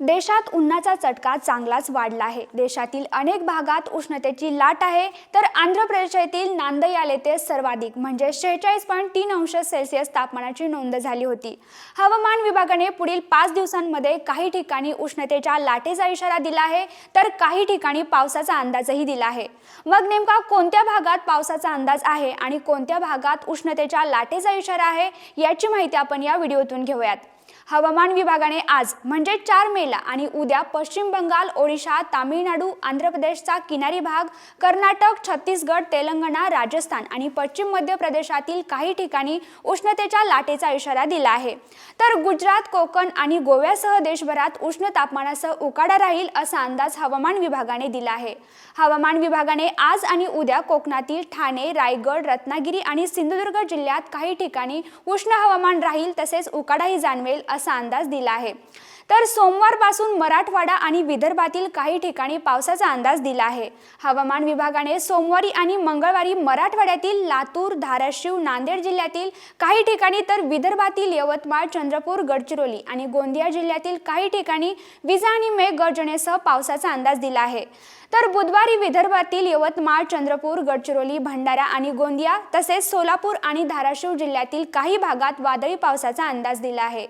देशात उन्हाचा चटका चांगलाच वाढला आहे. देशातील अनेक भागात उष्णतेची लाट आहे. तर आंध्र प्रदेशातील नांदयाल येथे सर्वाधिक म्हणजे शेहेचाळीस पॉईंट तीन अंश सेल्सिअस तापमानाची नोंद झाली होती. हवामान विभागाने पुढील पाच दिवसांमध्ये काही ठिकाणी उष्णतेच्या लाटेचा इशारा दिला आहे तर काही ठिकाणी पावसाचा अंदाजही दिला आहे. मग नेमका कोणत्या भागात पावसाचा अंदाज आहे आणि कोणत्या भागात उष्णतेच्या लाटेचा इशारा आहे याची माहिती आपण या व्हिडिओतून घेऊयात. हवामान विभागाने आज म्हणजे चार मेला आणि उद्या पश्चिम बंगाल ओडिशा तामिळनाडू आंध्र प्रदेशचा किनारी भाग कर्नाटक छत्तीसगड तेलंगणा राजस्थान आणि पश्चिम मध्य प्रदेशातील काही ठिकाणी उष्णतेच्या लाटेचा इशारा दिला आहे. तर गुजरात कोकण आणि गोव्यासह देशभरात उष्ण तापमानासह उकाडा राहील असा अंदाज हवामान विभागाने दिला आहे. हवामान विभागाने आज आणि उद्या कोकणातील ठाणे रायगड रत्नागिरी आणि सिंधुदुर्ग जिल्ह्यात काही ठिकाणी उष्ण हवामान राहील तसेच उकाडाही जाणवेल असा अंदाज दिला आहे. तर सोमवारपासून मराठवाडा आणि विदर्भातील काही ठिकाणी पावसाचा अंदाज दिला आहे. हवामान विभागाने सोमवारी आणि मंगळवारी मराठवाड्यातील लातूर धाराशिव नांदेड जिल्ह्यातील काही ठिकाणी तर विदर्भातील यवतमाळ चंद्रपूर गडचिरोली आणि गोंदिया जिल्ह्यातील काही ठिकाणी विजा आणि मेघ गर्जनेसह पावसाचा अंदाज दिला आहे. तर बुधवारी विदर्भातील यवतमाळ चंद्रपूर गडचिरोली भंडारा आणि गोंदिया तसेच सोलापूर आणि धाराशिव जिल्ह्यातील काही भागात वादळी पावसाचा अंदाज दिला आहे.